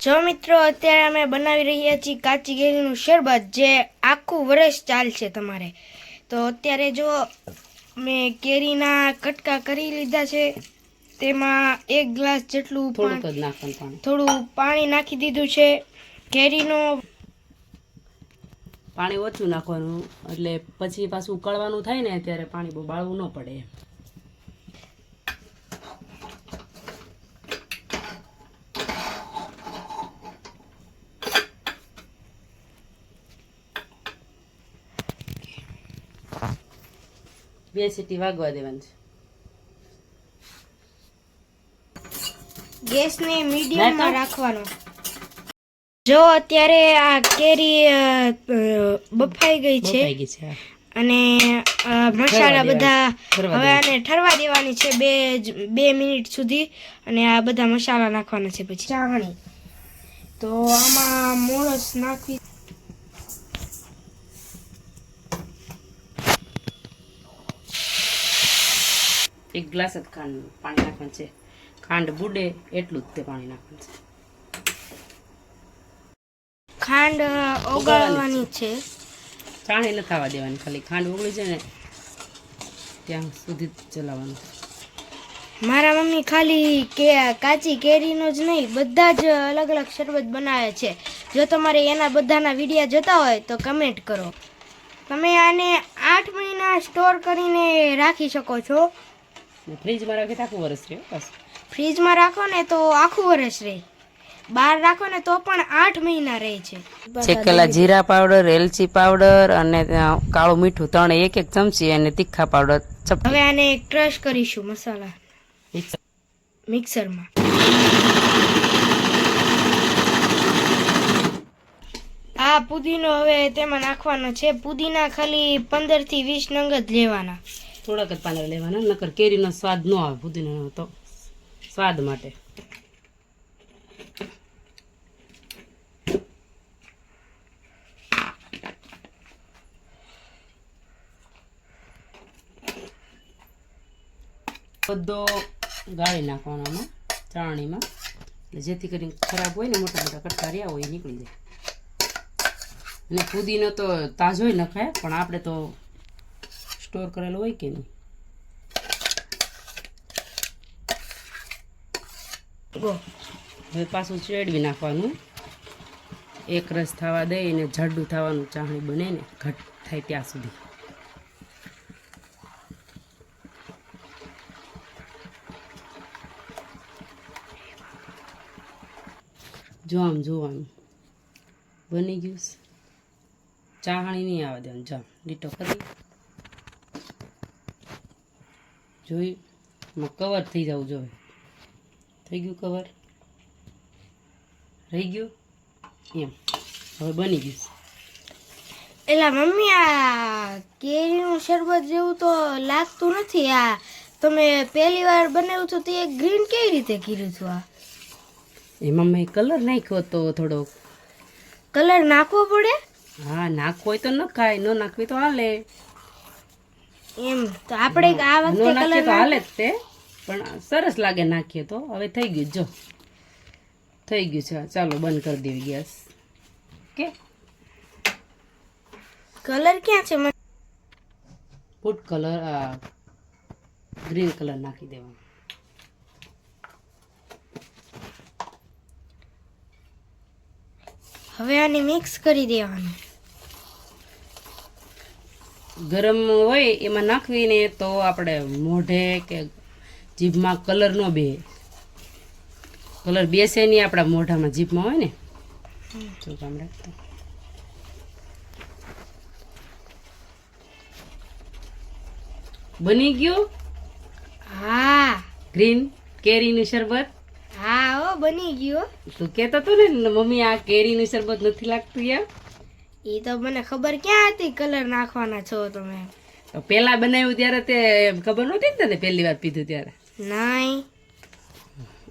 જો મિત્રો અત્યારે અમે બનાવી રહ્યા છીએ કાચી કેરીનું શરબત જે આખું વર્ષ ચાલશે તમારે. તો અત્યારે જો મેં કેરીના કટકા કરી લીધા છે તેમાં એક ગ્લાસ જેટલું થોડું પાણી નાખી દીધું છે. કેરીનો પાણી ઓછું નાખવાનું એટલે પછી પાછું ઉકળવાનું થાય ને ત્યારે પાણી બહુ બાળવું ન પડે. બે સીટી વાગવા દેવાની છે. ગેસને મીડિયમમાં રાખવાનો. જો અત્યારે આ કેરી બફાઈ ગઈ છે. અને મસાલા બધા હવે આને ઠરવા દેવાની છે બે જ- બે મિનિટ સુધી. અને આ બધા મસાલા નાખવાના છે પછી. ચાવણી. તો આમાં મોળસ નાખવી એક ગ્લાસ જ ખાંડ પાણી નાખવાનું છે. ખાંડ બુડે એટલું જ તે પાણી નાખવાનું છે. ખાંડ ઓગાળવાની છે. ચાણી ન થવા દેવાની ખાલી ખાંડ ઓગળી જાય ને ત્યાં સુધી ચલાવવાનું મારા મમ્મી ખાલી કે કાચી કેરીનો જ નહીં બધા જ અલગ અલગ શરબત બનાવે છે. જો તમારે એના બધાના વિડીયા જોતા હોય તો કમેન્ટ કરો. તમે આને આઠ મહિના સ્ટોર કરીને રાખી શકો છો. ફ્રીજમાં રાખે તો આખું વરસ રહે બસ. ફ્રીજમાં રાખો ને તો આખું વર્ષ રહે. બહાર રાખો ને તો પણ આઠ મહિના રહે છે. છેકેલા જીરા પાવડર એલચી પાવડર અને કાળું મીઠું ત્રણ એક એક ચમચી અને તીખા પાવડર હવે આને ક્રશ કરીશું મસાલા. મિક્સરમાં. આ પુદીનો હવે તેમાં નાખવાનો છે. પુદીના ખાલી પંદરથી વીસ નંગ જ લેવાના. થોડાક જ પાલર લેવાના, નકર કેરીનો સ્વાદ ન આવે પુદીનાનો તો સ્વાદ માટે. બધો ગાળી નાખવાનો આમાં ચાણીમાં જેથી કરીને ખરાબ હોય ને, મોટા મોટા કટકા હોય નીકળી જાય. અને ફૂદીનો તો તાજો નખાય, પણ આપણે તો સ્ટોર કરેલો હોય કે નહીં? હવે પાછું ચેડવી નાખવાનું. એક રસ થવા દઈને જાડું થવાનું ચાહણી બને ને ઘટ થાય ત્યાં સુધી. જો જોવાનું. બની ગયું ચાહણી નહીં આવવા દેવાનું. જામ લીટો કરી. જોઈ કવર થઈ જવું જોઈએ થઈ ગયું કવર રહી ગયું? એમ. હવે બની ગયું. એલા મમ્મી આ કેરીનું શરબત જેવું તો લાગતું નથી. આ તમે પહેલી વાર બનાવ્યું હતું તે ગ્રીન કેવી રીતે કર્યું હતું આ? એમાં મેં કલર નાખ્યો તો થોડો કલર નાખવો પડે? હા નાખવો હોય તો નખાય ન નાખવી તો હાલે. એમ તો આપણે આ વખતે કલર તો હાલે જ તે પણ સરસ લાગે નાખીએ તો. હવે થઈ ગયું જો. થઈ ગયું છે. ચાલો બંધ કરી દેવી ગેસ. કે કલર ક્યાં છે? મને ફૂડ કલર આ ગ્રીન કલર નાખી દેવાનો. હવે આને મિક્સ કરી દેવાનું. ગરમ હોય એમાં નાખવીને તો આપણે મોઢે કે જીભમાં કલર ન બે. કલર બેસે નહીં આપણા મોઢામાં જીભમાં હોય ને. જો કામ રાખતો. બની ગયું? હા. ગ્રીન કેરીનું શરબત? હા હો બની ગયું. તું કહેતો તું ને મમ્મી આ કેરીનું શરબત નથી લાગતું યાર. એ તો મને ખબર ક્યાં હતી કલર નાખવાના છો તમે? પેલા બનાવ્યું ત્યારે તે ખબર નહોતી ને તને પહેલી વાર પીધું ત્યારે? નહીં.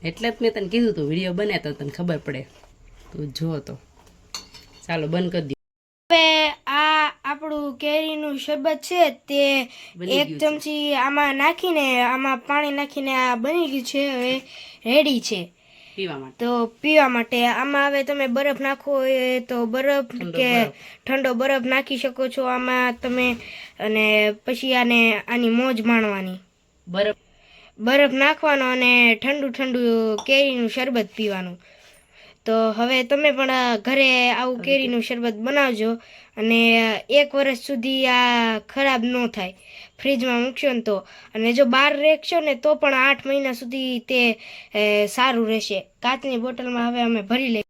એટલે જ મેં તને કીધું તું વીડિયો બને તો તને ખબર પડે. તું જો તો. ચાલો બંધ કરી દો હવે આ આપણું કેરીનું શરબત છે તે એક ચમચી આમાં નાખીને આમાં પાણી નાખીને આ બની ગયું છે હવે રેડી છે. પીવા માટે. તો પીવા માટે આમાં હવે તમે બરફ નાખવો હોય તો બરફ કે ઠંડો બરફ નાખી શકો છો આમાં તમે અને પછી આને આની મોજ માણવાની. બરફ. બરફ નાખવાનો અને ઠંડુ ઠંડુ કેરીનું શરબત પીવાનું. તો હવે તમે પણ ઘરે આવું કેરીનું શરબત બનાવજો અને એક વર્ષ સુધી આ ખરાબ ન થાય. ફ્રીજમાં મૂકશો ને તો. અને જો બહાર રાખશો ને તો પણ આઠ મહિના સુધી તે સારું રહેશે. કાચની બોટલમાં હવે અમે ભરી લઈ